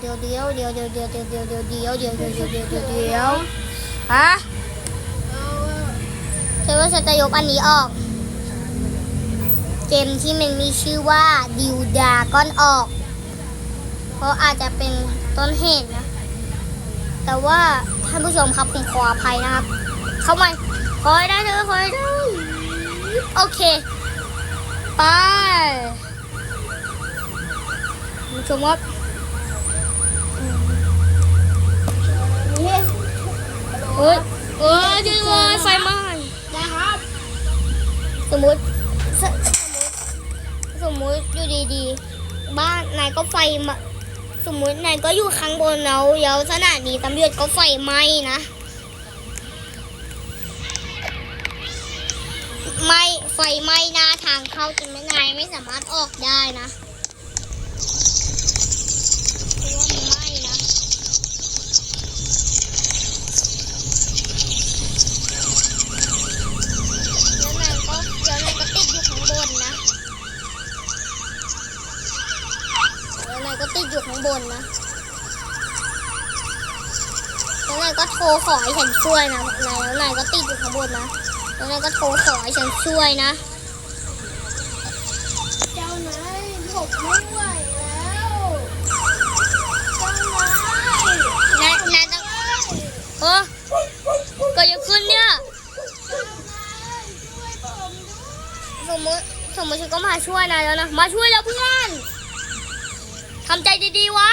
เดี๋ยวเดี๋ยวเดี๋ยวเดี๋ยวเดี๋ยวเดี๋ยวเดี๋ยวเดี๋ยวเดี๋ยวเดี๋ยวเดี๋ยวเดี๋ยวเดี๋ยวเดี๋ยวเดี๋ยวฮะเธอว่าฉันจะยกอันนี้ออก เกมที่มันมีชื่อว่าดิวดาก้อนออก เพราะอาจจะเป็นต้นเหตุนะ แต่ว่าท่านผู้ชมครับผมขออภัยนะครับ เข้ามาขอให้ได้เถอะขอให้ได้โอเค ไปผู้ชมครับ เฮ้ยเอ้ยจริงเลยไฟไหม้นะครับ สมมติสมมติสมมติอยู่ดีๆ บ้านนายก็ไฟมา สมมตินายก็อยู่ข้างบนแล้วแล้วสถานีตำรวจก็ไฟไหม้นะไม่ไฟไหม้หน้าทางเข้าจนไม่นายไม่สามารถออกได้นะเพราะว่ามันไหม้นะ แล้วนายก็แล้วนายก็ติดอยู่ข้างบนนะ แล้วนายก็ติดอยู่ข้างบนนะ แล้วนายก็โทรขอให้ฉันช่วยนะนายแล้วนายก็ติดอยู่ข้างบนนะแล้วนายก็โทรขอให้ฉันช่วยนะเจ้านายผมไม่ไหวแล้วเจ้านายนายนายต้องเออเก็ยังขึ้นเนี่ยเจ้านายช่วยผมด้วยสมมติสมมติฉันก็มาช่วยนายแล้วนะมาช่วยแล้วเพื่อนทำใจดีๆไว้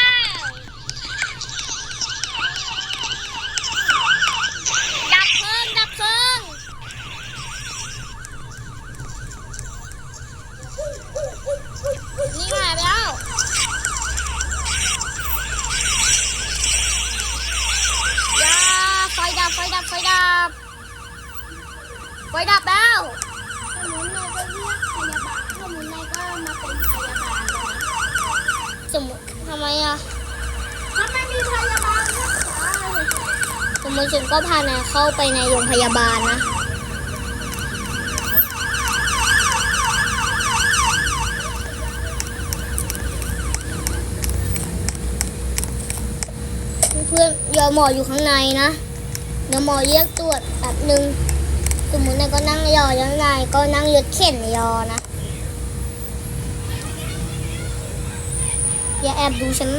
ไฟดับแล้วสมุนนายก็เรียกพยาบาลสมุนนายก็มาเป็นพยาบาลแล้วนะสมมติทำไมอะถ้าไม่มีพยาบาลรักษาเลยสมมติฉันก็พานายเข้าไปในโรงพยาบาลนะเพื่อนๆยอหมออยู่ข้างในนะเดี๋ยวหมอเรียกตรวจแป๊บหนึ่ง สมมตินายก็นั่งยอแล้วนายก็นั่งรถเข็นยอนะ อย่าแอบดูฉัน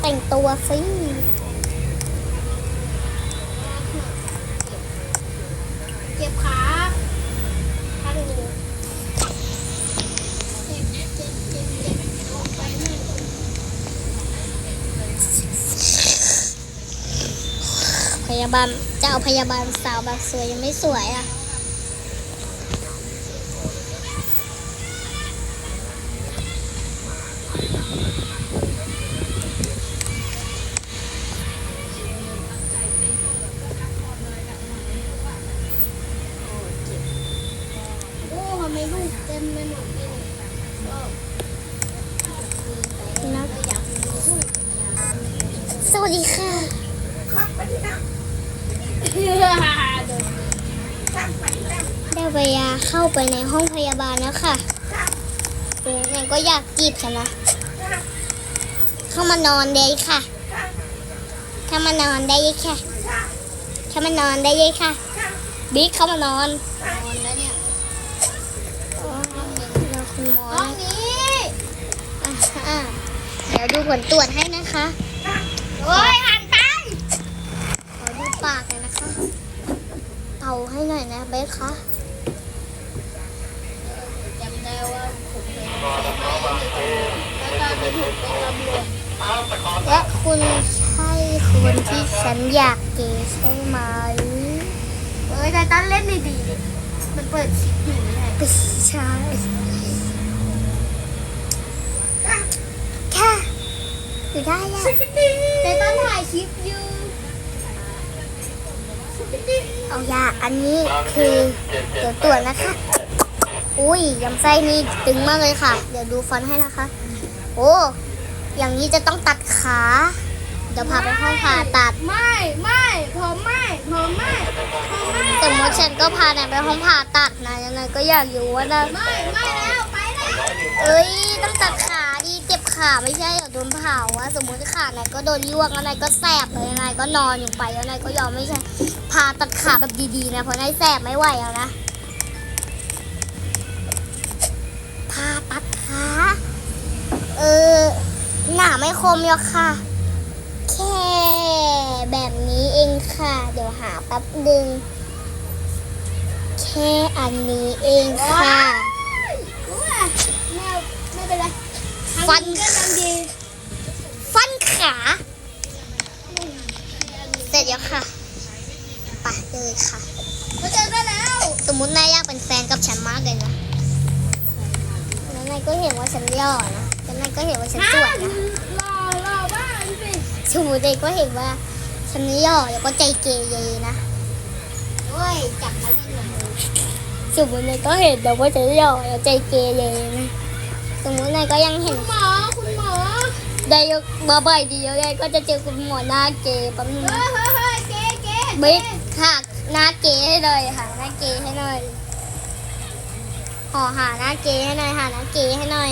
แต่งตัวสิเจ็บขาข้างนึงพยาบาลจะเอาพยาบาลสาวแบบสวยยังไม่สวยอะ ลูกเต็มไปหมดเลยก็นะอยากมีลูกสวัสดีค่ะได้เวลาเข้าไปในห้องพยาบาลแล้วค่ะเเนี่ยก็อยากจีบฉันนะ เข้ามานอนได้ค่ะ เข้ามานอนได้ยค่ะ เข้ามานอนได้ยค่ะ บิ๊กเข้ามานอน นอนแล้วเนี่ย อ๋อเราคุณหมอ ห้อง นะ นี้ อะอะเดี๋ยวดูผลตรวจให้นะคะ โอ้ยหันไปขอดูปากหน่อยนะคะ เป่าให้หน่อยนะเบสคะจำได้ว่าผมเป็นแล้วตอนนี้ผมเป็นตำรวจและคุณใช่คนที่ฉันอยากเกย์ใช่ไหมเอ้ยไททันเล่นดีๆมันเปิดคลิปอยู่ไม่ใช่ไม่ใช่ค่ะ อยู่ได้อะแต่ตอนถ่ายคลิปอยู่เอายาอันนี้คือเดี๋ยวตรวจนะคะ อุ้ยยำไส้นี่ตึงมากเลยค่ะ เดี๋ยวดูฟันให้นะคะ โอ้อย่างนี้จะต้องตัดขา เดี๋ยวพาไปห้องผ่าตัด ไม่ไม่ผมไม่ผมไม่ผมไม่แต่มดฉันก็พานายไปห้องผ่าตัดนะยังไงก็อยากอยู่ว่านะไม่ไม่แล้วไปแล้วเอ้ยต้องตัดขา ดีเจ็บขาไม่ใช่เหรอโดนเผาอะสมมติขานายก็โดนลวกแล้วนายก็แสบเลยนายก็นอนอยู่ไปแล้วนายก็ยอมไม่ใช่พาตัดขาแบบดีๆนะเพราะนายแสบไม่ไหวแล้วนะพาตัดขาเออหนาไม่คมหรอกค่ะ แค่แบบนี้เองค่ะ เดี๋ยวหาแป๊บหนึ่งแค่อันนี้เองค่ะ ไมแมวไม่เป็นไร ฟันก็ยังดีฟันขา เสร็จแล้วค่ะไปเลยค่ะมาเจอได้แล้ว สมมุตินายอยากเป็นแฟนกับฉันมากเลยนะแล้วนายก็เห็นว่าฉันหล่อนะแล้วนายก็เห็นว่าฉันสวยนะรอรอบ้านสิสมมตินายก็เห็นว่าฉันหล่อแล้วก็ใจเกเรนะโอ้ยจับมาเล่นหน่อยสมมตินายก็เห็นแต่ว่าฉันหล่อแล้วใจเกเรนะ สมมตินายก็ยังเห็น คุณหมอ คุณหมอ ได้ยกมาบ่อยดีแล้วไงก็จะเจอคุณหมอหน้าเกย์แป๊บนึงเฮ้นะยเฮ้ยเฮ้ยเก๋เก๋บิ๊กค่ะหน้าเก๋ให้เลยค่ะหน้าเก๋ให้หน่อยขอหาหน้าเก๋ให้หน่อยหาหน้าเก๋ให้หน่อย